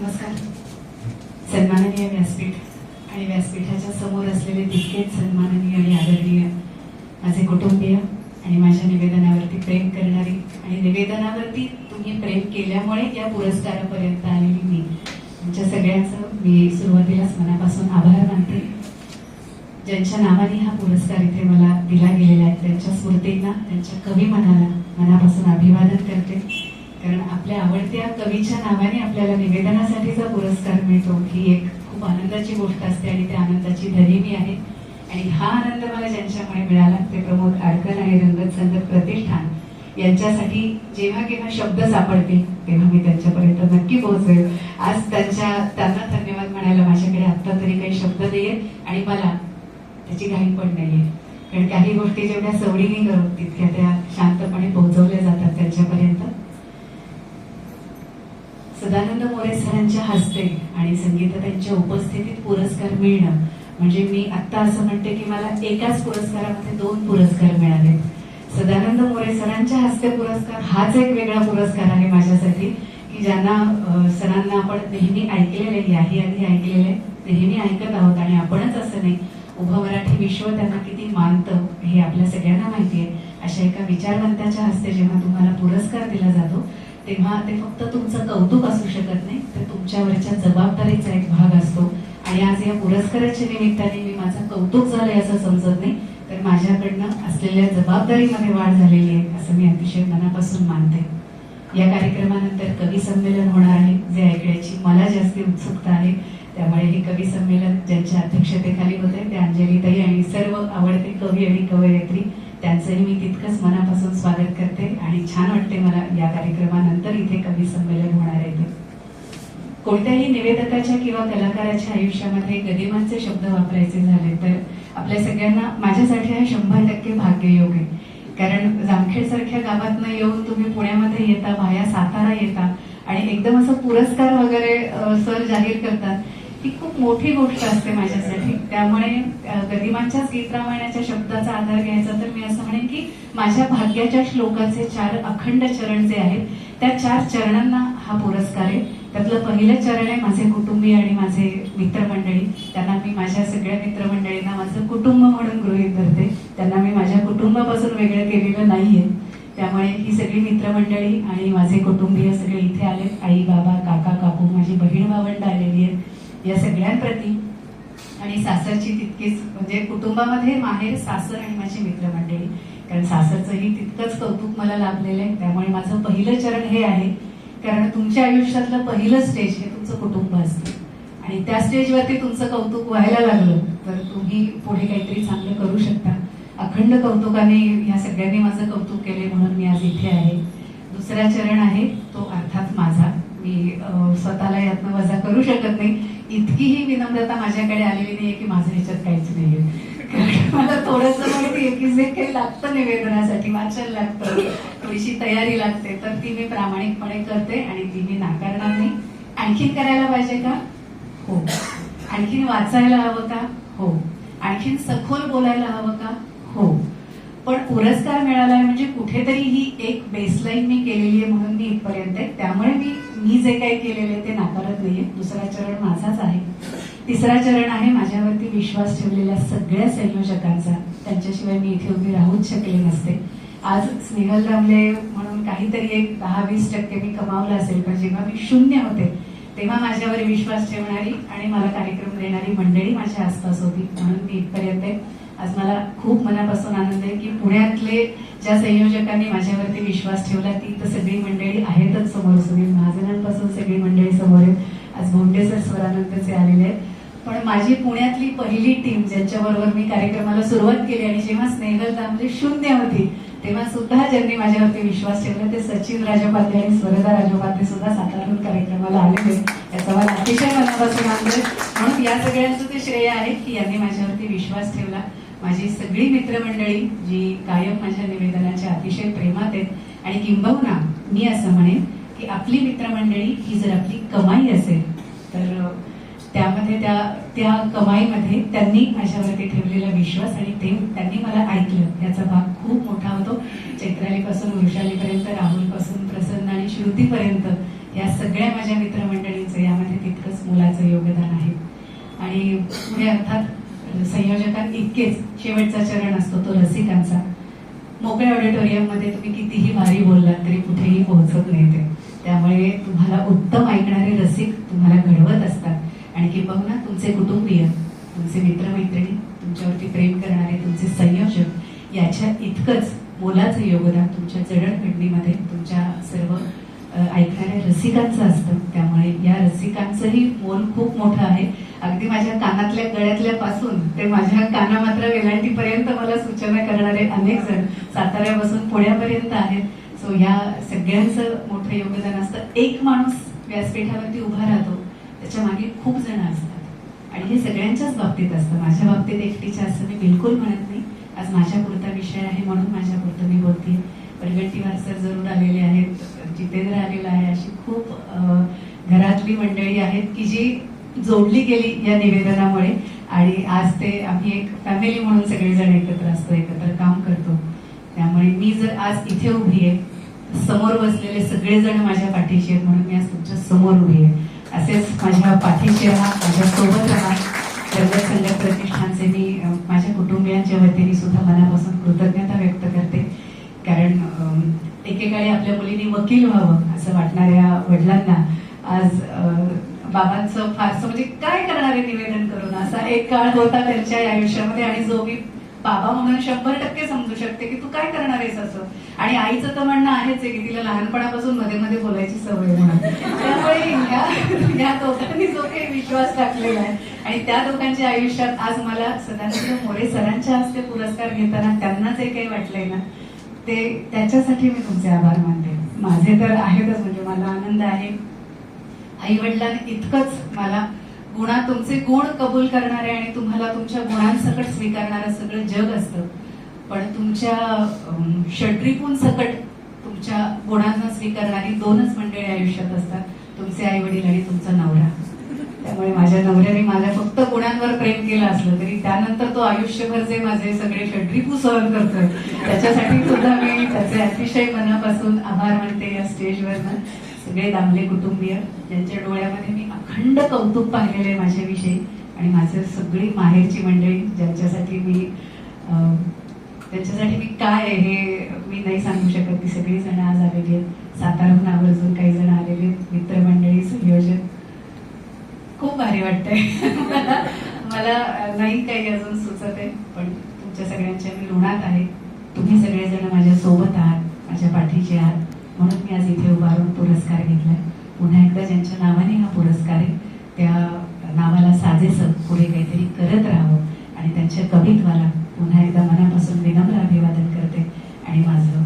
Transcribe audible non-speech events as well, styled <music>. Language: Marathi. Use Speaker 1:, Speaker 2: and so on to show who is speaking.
Speaker 1: नमस्कार. सन्माननीय व्यासपीठ आणि व्यासपीठाच्या समोर असलेले तितकेच सन्माननीय आणि आदरणीय माझे कुटुंबीय आणि माझ्या निवेदनावरती प्रेम करणारी आणि निवेदनावरती तुम्ही प्रेम केल्यामुळे या पुरस्कारापर्यंत आलेली मी. तुमच्या सगळ्यांचं मी सुरुवातीलाच मनापासून आभार मानते. ज्यांच्या नावाने हा पुरस्कार इथे मला दिला गेलेला आहे त्यांच्या स्मृतींना त्यांच्या कवी मनाला मनापासून अभिवादन करते. कारण आपल्या आवडत्या कवीच्या नावाने आपल्याला निवेदनासाठीचा पुरस्कार मिळतो ही एक खूप आनंदाची गोष्ट असते आणि त्या आनंदाची धनी मी आहे. आणि हा आनंद मला ज्यांच्यामुळे मिळाला ते प्रमोद आडकर आणि रंगत संगत प्रतिष्ठान यांच्यासाठी जेव्हा केव्हा शब्द सापडतील तेव्हा मी त्यांच्यापर्यंत नक्की पोहोचेल. आज त्यांच्या त्यांना धन्यवाद म्हणायला माझ्याकडे आत्ता तरी काही शब्द नाहीये आणि मला त्याची घाई पण नाहीये. कारण काही गोष्टी जेवढ्या सवडीने करू तितक्या त्या शांतपणे पोहोचवल्या जातात त्यांच्यापर्यंत. सदानंद मोरे सरांच्या हस्ते आणि संगीता त्यांच्या उपस्थितीत पुरस्कार मिळणं. म्हणजे मी आत्ता असं म्हणते की मला एकाच पुरस्कारामध्ये दोन पुरस्कार मिळाले. सदानंद मोरे सरांच्या हस्ते पुरस्कार हाच एक वेगळा पुरस्कार आहे माझ्यासाठी की ज्यांना सरांना आपण नेहमी ऐकलेले आहे याही आधी ऐकलेले नेहमी ऐकत आहोत आणि आपणच असं नाही उभं मराठी विश्व त्यांना किती मानतं हे आपल्या सगळ्यांना माहिती आहे. अशा एका विचारवंताच्या हस्ते जेव्हा तुम्हाला पुरस्कार दिला जातो तेव्हा ते फक्त तुमचं कौतुक असू शकत नाही तर तुमच्यावरच्या जबाबदारीचा एक भाग असतो. आणि आज या पुरस्काराच्या निमित्ताने मी माझं कौतुक झालंय असं समजत नाही तर माझ्याकडनं असलेल्या जबाबदारीमध्ये वाढ झालेली आहे असं मी अतिशय मनापासून मानते. या कार्यक्रमानंतर कवी संमेलन होणार आहे जे ऐकण्याची मला जास्ती उत्सुकता आहे. त्यामुळे हे कवी संमेलन ज्यांच्या अध्यक्षतेखाली होते ते अंजलीताई आणि सर्व आवडते कवी आणि कवयित्री त्यांचंही मी तितकंच मनापासून स्वागत करते आणि छान वाटते मला या कार्यक्रमानंतर इथे कवी संमेलन होणार आहे ते. कोणत्याही निवेदकाच्या किंवा कलाकाराच्या आयुष्यामध्ये गदिमांचे शब्द वापरायचे झाले तर आपल्या सगळ्यांना माझ्यासाठी हा शंभर टक्के भाग्ययोग आहे. कारण जामखेड सारख्या गावातनं येऊन तुम्ही पुण्यामध्ये येता भाया सातारा येता आणि एकदम असं पुरस्कार वगैरे सर जाहीर करतात ही खूप मोठी गोष्ट असते माझ्यासाठी. त्यामुळे गदिमाच्याच गीत रामायणाच्या शब्दाचा आधार घ्यायचा तर मी असं म्हणेन की माझ्या भाग्याच्या श्लोकाचे चार अखंड चरण जे आहेत त्या चार चरणांना हा पुरस्कार आहे. त्यातलं पहिलं चरण आहे माझे कुटुंबीय आणि माझे मित्रमंडळी. त्यांना मी माझ्या सगळ्या मित्रमंडळींना माझं कुटुंब म्हणून गृहीत धरते. त्यांना मी माझ्या कुटुंबापासून वेगळं केलेलं नाहीये. त्यामुळे ही सगळी मित्रमंडळी आणि माझे कुटुंबीय सगळे इथे आलेत. आई बाबा काका काकू माझी बहीण भावंड आलेली आहेत. या सगळ्यांप्रती आणि सासरची तितकीच म्हणजे कुटुंबामध्ये माहेर सासर आणि माझी मित्रमंडळी. कारण सासरचंही तितकंच कौतुक मला लाभलेलं आहे. त्यामुळे माझं पहिलं चरण हे आहे. कारण तुमच्या आयुष्यातलं पहिलं स्टेज हे तुमचं कुटुंब असतं. आणि त्या स्टेजवरती तुमचं कौतुक व्हायला लागलं तर तुम्ही पुढे काहीतरी चांगलं करू शकता. अखंड कौतुकाने ह्या सगळ्यांनी माझं कौतुक केले म्हणून मी आज इथे आहे. दुसरा चरण आहे तो अर्थात माझा. मी स्वतःला यातनं वजा करू शकत नाही. इतकीही विनम्रता माझ्याकडे आलेली नाहीये की माझं ह्याच्यात काहीच नाहीये. मला थोडस माहितीये की जे काही लागतं निवेदनासाठी वाचन लागतं थोडीशी तयारी लागते तर ती मी प्रामाणिकपणे करते आणि ती मी नाकारणार नाही. आणखीन करायला पाहिजे का? हो. आणखीन वाचायला हवं का? हो. आणखीन सखोल बोलायला हवं का? हो. पण पुरस्कार मिळालाय म्हणजे कुठेतरी ही एक बेसलाईन मी केलेली आहे म्हणून मी इथपर्यंत आहे. त्यामुळे मी मी जे काही केलेलं आहे ते नाकारत नाहीये. दुसरा चरण माझाच आहे. तिसरा चरण आहे माझ्यावरती विश्वास ठेवलेल्या सगळ्या संयोजकांचा. त्यांच्याशिवाय मी इथे उभी राहूच शकले नसते. आज स्नेहल रामले म्हणून काहीतरी एक दहा वीस टक्के मी कमावलं असेल पण जेव्हा मी शून्य होते तेव्हा माझ्यावर विश्वास ठेवणारी आणि मला कार्यक्रम देणारी मंडळी माझ्या आसपास होती. म्हणून मी इथपर्यंत आहे. आज मला खूप मनापासून आनंद आहे की पुण्यातले ज्या संयोजकांनी माझ्यावरती विश्वास ठेवला ती तर सगळी मंडळी आहेतच समोर. सुनील महाजनांपासून सगळी मंडळी समोर आहेत. आज भोंडे सर स्वरानंदचे आलेले आहेत. पण माझी पुण्यातली पहिली टीम ज्यांच्याबरोबर मी कार्यक्रमाला सुरुवात केली आणि जेव्हा स्नेहल दामले म्हणजे शून्य होती तेव्हा सुद्धा ज्यांनी माझ्यावरती विश्वास ठेवला ते सचिन राजोपाध्ये आणि स्वरदा राजोपाध्ये सुद्धा सातारहून कार्यक्रमाला आलेले याचा मला अतिशय मनापासून आनंद म्हणून या सगळ्यांचं ते श्रेय आहे की यांनी माझ्यावरती विश्वास ठेवला. माझी सगळी मित्रमंडळी जी कायम माझ्या निवेदनाच्या अतिशय प्रेमात आहेत आणि किंबहुना मी असं म्हणेन की आपली मित्रमंडळी ही जर आपली कमाई असेल तर त्यामध्ये त्या त्या कमाईमध्ये त्यांनी माझ्यावरती ठेवलेला विश्वास आणि ते त्यांनी मला ऐकलं. याचा भाग खूप मोठा होतो. चैत्रालीपासून वृषालीपर्यंत राहुलपासून प्रसन्न आणि श्रुतीपर्यंत या सगळ्या माझ्या मित्रमंडळींचं यामध्ये तितकंच मोलाचं योगदान आहे. आणि पुढे अर्थात संयोजकात इतकेच शेवटचा चरण असतो तो रसिकांचा. मोकळ्या ऑडिटोरियममध्ये तुम्ही कितीही भारी बोललात तरी कुठेही पोहोचत नाही ते. त्यामुळे तुम्हाला उत्तम ऐकणारे रसिक तुम्हाला घडवत असतात. आणि किंबहुना तुमचे कुटुंबीय तुमचे मित्रमैत्रिणी तुमच्यावरती प्रेम करणारे तुमचे संयोजक याच्या इतकंच मोलाचं योगदान तुमच्या जडणघडणीमध्ये तुमच्या सर्व ऐकणाऱ्या रसिकांचं असतं. त्यामुळे या रसिकांचंही मोल खूप मोठं आहे. अगदी माझ्या कानातल्या गळ्यातल्या पासून ते माझ्या कानामात्र वेलांटीपर्यंत मला सूचना करणारे अनेक जण साताऱ्यापासून पुण्यापर्यंत आहेत. सो ह्या सगळ्यांचं मोठं योगदान असतं. एक माणूस व्यासपीठावरती उभा राहतो त्याच्यामागे खूप जण असतात. आणि हे सगळ्यांच्याच बाबतीत असतं. माझ्या बाबतीत एकटीच्या असं मी बिलकुल म्हणत नाही. आज माझ्या पुरता विषय आहे म्हणून माझ्या पुरतं मी बोलते. परगट्टीवार सर जरूर आलेले आहेत. जितेंद्र आलेला आहे. अशी खूप घरातली मंडळी आहेत की जी जोडली गेली या निवेदनामुळे. आणि आज ते आम्ही एक फॅमिली म्हणून सगळेजण एकत्र असतो एकत्र काम करतो. त्यामुळे मी जर आज इथे उभी आहे समोर बसलेले सगळेजण माझ्या पाठीशी आहेत म्हणून मी आज तुमच्यासमोर उभी आहे. असेच माझ्या पाठीशी राहा माझ्या सोबत राहा. जगत संघ प्रतिष्ठानचे मी माझ्या कुटुंबियांच्या वतीने सुद्धा मनापासून कृतज्ञता व्यक्त करते. कारण एकेकाळी आपल्या मुलींनी वकील व्हावं असं वाटणाऱ्या वडिलांना आज बाबांचं फारसं म्हणजे काय करणार आहे निवेदन करून? असा एक काळ होता त्यांच्या आयुष्यामध्ये आणि जो मी बाबा म्हणून शंभर टक्के समजू शकते की तू काय करणार आहेस असं. आणि आईचं तर म्हणणं आहेच आहे की तिला लहानपणापासून मध्ये मध्ये बोलायची सवय म्हणून. त्यामुळे या दोघांनी जो काही विश्वास टाकलेला आहे. आणि त्या दोघांच्या आयुष्यात आज मला सदानंद मोरे सरांच्या हस्ते पुरस्कार घेताना त्यांना जे काही वाटलंय ना ते त्याच्यासाठी मी तुमचे आभार मानते. माझे तर आहेतच म्हणजे मला आनंद आहे. आई वडिलांनी इतकंच मला गुणा तुमचे गुण कबूल करणारे आणि तुम्हाला तुमच्या गुणांसकट स्वीकारणारं सगळं जग असतं. पण तुमच्या अम, सकट तुमच्या गुणांना स्वीकारणारी दोनच मंडळी आयुष्यात असतात. तुमचे आई वडील आणि तुमचा नवरा. त्यामुळे माझ्या नवऱ्याने माझ्या फक्त गुणांवर प्रेम केलं असलं तरी त्यानंतर तो आयुष्यभर जे माझे सगळे षड्रिपू सहन करतोय त्याच्यासाठी सुद्धा मी त्याचे अतिशय मनापासून आभार मानते या स्टेजवरनं. सगळे दामले कुटुंबीय ज्यांच्या डोळ्यामध्ये मी अखंड कौतुक पाहिलेलं आहे माझ्याविषयी आणि माझे सगळी माहेरची मंडळी ज्यांच्यासाठी मी त्यांच्यासाठी मी काय आहे हे मी नाही सांगू शकत. ती सगळी जण आज आलेली आहेत. साताराहून आवर्जून काही जण आलेले आहेत. मित्रमंडळी संयोजन खूप भारी वाटतंय. <laughs> मला मला नाही काही अजून सुचत आहे पण तुमच्या सगळ्यांच्या मी ऋणात आहे. तुम्ही सगळेजण माझ्या सोबत आहात माझ्या पाठीचे आहात. म्हणून मी आज इथे उभारून पुरस्कार घेतलाय. पुन्हा एकदा ज्यांच्या नावाने हा पुरस्कार आहे त्या नावाला साजेसं पुढे काहीतरी करत राहावं आणि त्यांच्या कवित्वाला पुन्हा एकदा मनापासून विनम्र अभिवादन करते आणि माझं